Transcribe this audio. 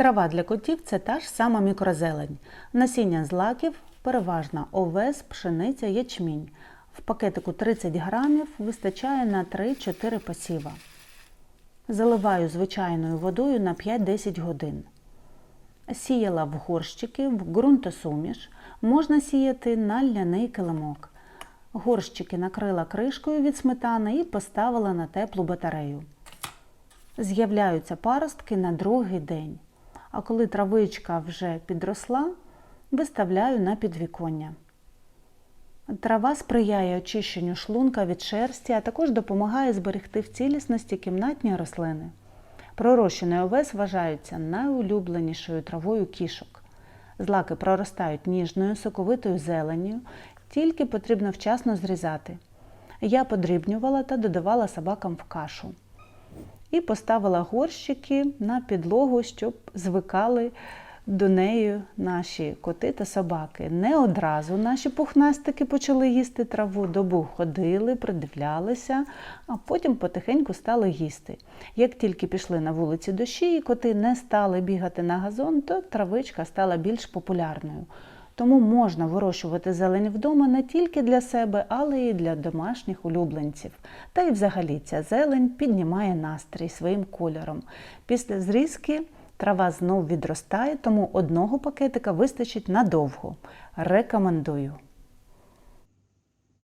Трава для котів це та ж сама мікрозелень. Насіння злаків переважно овес, пшениця, ячмінь. В пакетику 30 грамів вистачає на 3-4 посіва. Заливаю звичайною водою на 5-10 годин. Сіяла в горщики, в ґрунтосуміш. Можна сіяти на ляний килимок. Горщики накрила кришкою від сметани і поставила на теплу батарею. З'являються паростки на другий день. А коли травичка вже підросла, виставляю на підвіконня. Трава сприяє очищенню шлунка від шерсті, а також допомагає зберегти в цілісності кімнатні рослини. Пророщений овес вважається найулюбленішою травою кішок. Злаки проростають ніжною, соковитою зеленню, тільки потрібно вчасно зрізати. Я подрібнювала та додавала собакам в кашу. І поставила горщики на підлогу, щоб звикали до неї наші коти та собаки. Не одразу наші пухнастики почали їсти траву, добу ходили, придивлялися, а потім потихеньку стали їсти. Як тільки пішли на вулиці дощі і коти не стали бігати на газон, то травичка стала більш популярною. Тому можна вирощувати зелень вдома не тільки для себе, але й для домашніх улюбленців. Та й взагалі ця зелень піднімає настрій своїм кольором. Після зрізки трава знов відростає, тому одного пакетика вистачить надовго. Рекомендую.